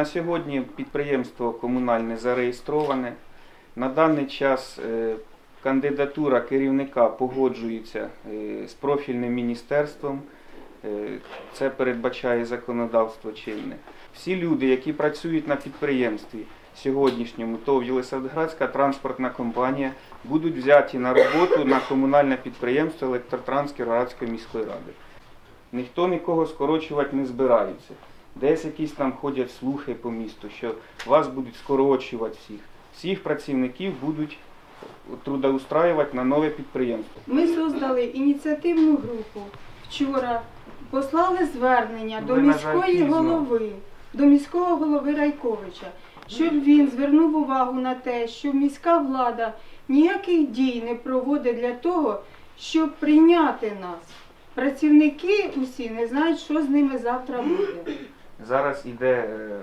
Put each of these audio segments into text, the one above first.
На сьогодні підприємство комунальне зареєстроване. На даний час е, кандидатура керівника погоджується е, з профільним міністерством. Е, Це передбачає законодавство чинне. Всі люди, які працюють на підприємстві сьогоднішньому, ТОВ Єлисаветградська транспортна компанія, будуть взяті на роботу на комунальне підприємство Електротранс Кіровоградської міської ради. Ніхто нікого скорочувати не збирається. Десь якісь там ходять слухи по місту, що вас будуть скорочувати всіх. Всіх працівників будуть трудоустраювати на нове підприємство. Ми создали ініціативну групу. Вчора послали звернення до міської голови, до міського голови Райковича, щоб він звернув увагу на те, що міська влада ніяких дій не проводить для того, щоб прийняти нас. Працівники усі не знають, що з ними завтра буде. Зараз іде е,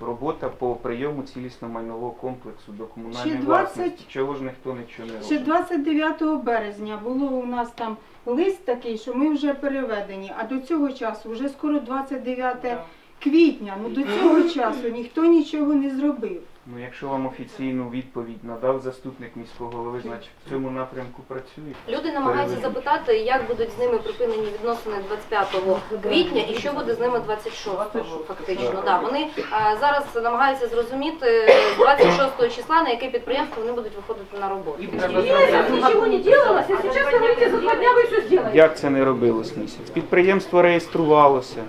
робота по прийому цілісного майнового комплексу до комунальної Ще 20 власності. Чого ж ніхто нічого не Ще робить? 29 березня було у нас там лист такий, що ми вже переведені, а до цього часу вже скоро 29 квітня. Ну до цього часу ніхто нічого не зробив. Ну, якщо вам офіційну відповідь надав заступник міського голови, значить в цьому напрямку працює. Люди намагаються запитати, як будуть з ними припинені відносини 25 квітня і що буде з ними 26-го, фактично. Да, вони а, зараз намагаються зрозуміти з 26 числа, на яке підприємство вони будуть виходити на роботу. Месяц ничего не делалось, а сейчас говорите, за два дня вы все сделаете. Як це не робилось місяць? Підприємство реєструвалося.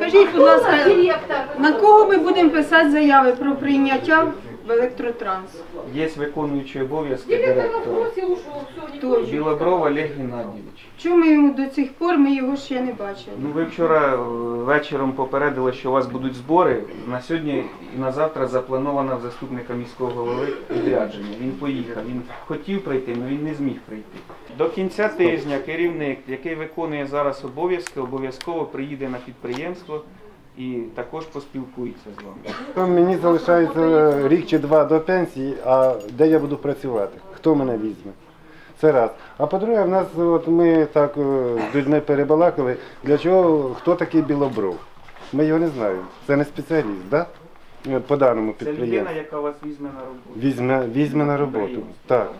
Скажіть, будь ласка, на кого ми будемо писати заяви про прийняття в електротранс? Є виконуючий обов'язки директора. Хто? Білобров Олег Геннадійович. Чому йому до цих пор ми його ще не бачили? Ну ви вчора е, вечором попередили, що у вас будуть збори. На сьогодні і на завтра заплановано в заступника міського голови відрядження. Він поїхав. Він хотів прийти, але він не зміг прийти. До кінця тижня керівник, який виконує зараз обов'язки, обов'язково приїде на підприємство і також поспілкується з вами. Там мені залишається рік чи два до пенсії, а де я буду працювати? Хто мене візьме? Це раз. А по-друге, в нас от ми так е, з людьми перебалакали, для чого хто такий білобров? Ми його не знаємо. Це не спеціаліст, да? Е, По даному Це людина, підприємству. яка вас візьме на роботу. Візьме, візьме на роботу. Так.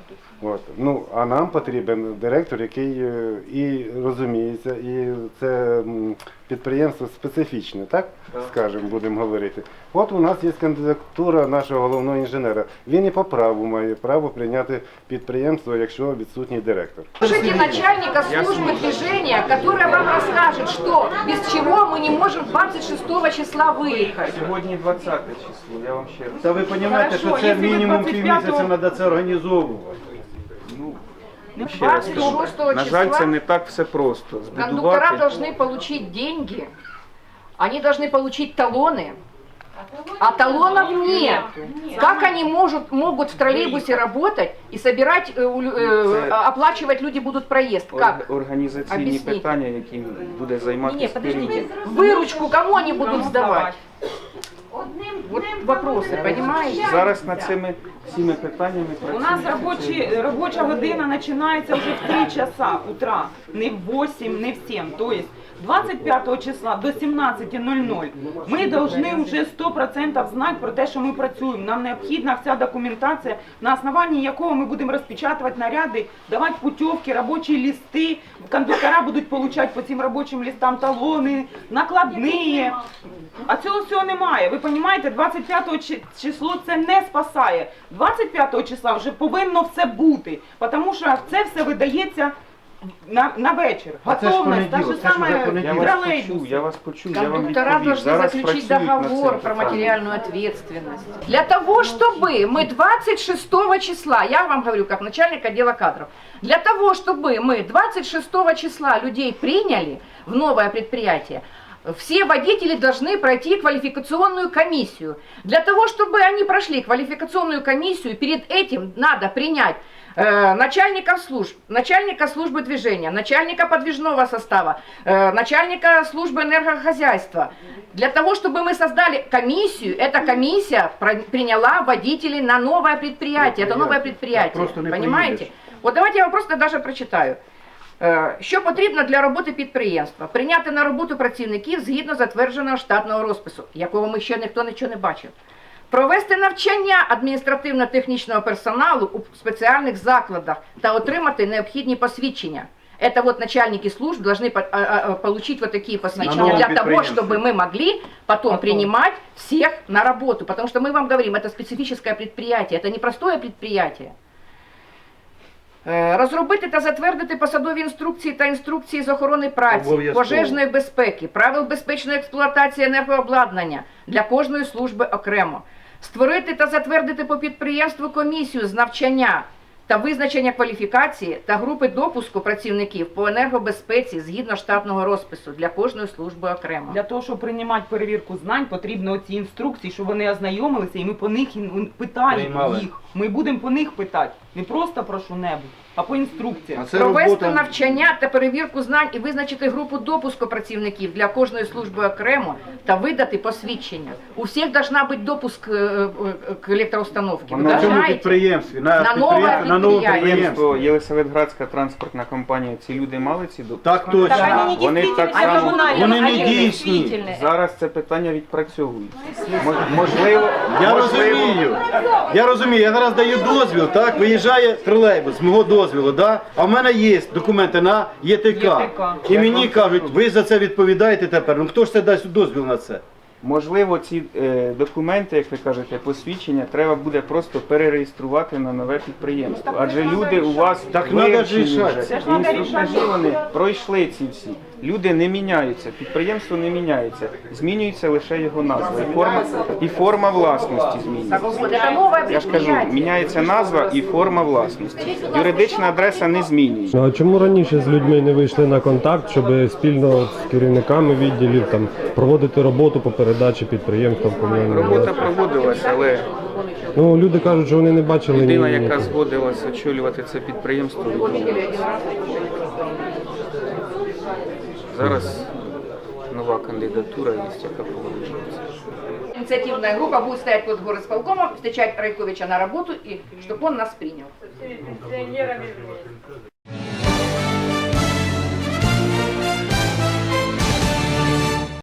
От. Ну, а нам потрібен директор, який е, і розуміється, і це м, підприємство специфічне, так? Так. Скажемо, будемо говорити. От у нас є кандидатура нашого головного інженера. Він і по праву має право прийняти підприємство, якщо відсутній директор. Слушайте начальника службы движения, который вам расскажет, что без чего мы не можем 26 числа выехать. Сьогодні 20 число, я вам ще раз. Та ви розумієте, що Хорошо, це якщо ви мінімум 25-го півмісяця треба це організовувати. Ну, ще раз кажу. 26 На жаль, це числа не так все просто. кондуктора Збудувати. должны получить деньги, они должны получить талоны, а талонов нет. Как они может, могут в троллейбусе работать и собирать, э, у лю- э, Це- оплачивать люди будут проезд? Ор- Как? Організаційні Об'ясніть. питання, яким буде Не, займатися подождите, керівник. выручку кому они будут сдавать? Вот вопросы, понимаете? Зараз над цими всіми питаннями У нас робочі, робоча година починається вже в 3 часа утра, не в 8, не в 7. То есть 25 числа до 17.00 ми повинні вже 100% знати про те, що ми працюємо. Нам необхідна вся документація, на основанні якого ми будемо розпечатувати наряди, давати путівки, робочі листи. Кондуктора будуть отримати по цим робочим листам талони, накладні. А цього всього немає. Ви розумієте, 25 чи- число це не спасає. 25 числа вже повинно все бути, тому що це все видається на, на вечір. А це ж Готовність, та ж понеділок, це ж саме уже Я понеділок. вас тролейбус. почув, я вас почув, я вам Кондуктора відповів. должны Зараз заключить працюють над цим договор про питанням. материальную ответственность. Для того, чтобы мы 26 числа, я вам говорю как начальник отдела кадров, для того, чтобы мы 26 числа людей приняли в новое предприятие, все водители должны пройти квалификационную комиссию. Для того, чтобы они прошли квалификационную комиссию, перед этим надо принять э, начальника служб, начальника службы движения, начальника подвижного состава, э, начальника службы энергохозяйства. Для того, чтобы мы создали комиссию, эта комиссия про- приняла водителей на новое предприятие. Это новое предприятие. Просто не Понимаете? поедешь. Вот давайте я вам просто даже прочитаю. Е, Що потрібно для роботи підприємства? Прийняти на роботу працівників згідно затвердженого штатного розпису, якого ми ще ніхто нічого не бачив. Провести навчання адміністративно-технічного персоналу у спеціальних закладах та отримати необхідні посвідчення. Это вот начальники служб должны по- а, а, получить вот такие посвящения новом для того, предприятии. чтобы мы могли потом принимать всех на работу. Потому что мы вам говорим, это специфическое предприятие, это не простое предприятие. Е, Розробити та затвердити посадові інструкції та інструкції з охорони праці, Обов'язково. пожежної безпеки, правил безпечної експлуатації енергообладнання для кожної служби окремо. Створити та затвердити по підприємству комісію з навчання та визначення кваліфікації та групи допуску працівників по енергобезпеці згідно штатного розпису для кожної служби окремо. Для того, щоб приймати перевірку знань, потрібно ці інструкції, щоб вони ознайомилися, і ми по них і- питаємо Приймали. їх. Ми будемо по них питати. Не просто про що-небудь, а по інструкціям. А це Провести робота навчання та перевірку знань і визначити групу допуску працівників для кожної служби окремо та видати посвідчення. У всіх должна бути допуск е, е, к електроустановці. Ви на цьому підприємстві, на, На нове підприємстві, на новому підприємство. Підприємство Єлисаветградська транспортна компанія. Ці люди мали ці допуски? Так точно. Так, Вони так Они само коммунальные, Вони не они дійсні. действительные. зараз це питання відпрацьовується. Мож- Можливо, Я можливо, розумію. Я розумію, я зараз даю дозвіл, так, виїжджає тролейбус з мого дозвілу, да? а в мене є документи на ЄТК. ЄТК. І мені кажуть, ви за це відповідаєте тепер. Ну хто ж це дасть дозвіл на це? Можливо, ці е, документи, як ви кажете, посвідчення, треба буде просто перереєструвати на нове підприємство. Адже люди у вас Так надо ж вивчені рішати. вже. Це ж надо Інструктажі вони пройшли ці всі. Люди не міняються, підприємство не міняється, змінюється лише його назва. І форма, і форма власності змінюється. Я ж кажу, міняється назва і форма власності. Юридична адреса не змінюється. Ну, А чому раніше з людьми не вийшли на контакт, щоб спільно з керівниками відділів там проводити роботу по передачі підприємства в комунальну Робота проводилася, але Ну люди кажуть, що вони не бачили людина, ні- яка ні- згодилася очолювати це підприємство, відмовилася. Зараз нова кандидатура є, яка погоджується. Инициативная группа будет стоять под горосполкомом, встречать Райковича на работу, и чтобы он нас принял.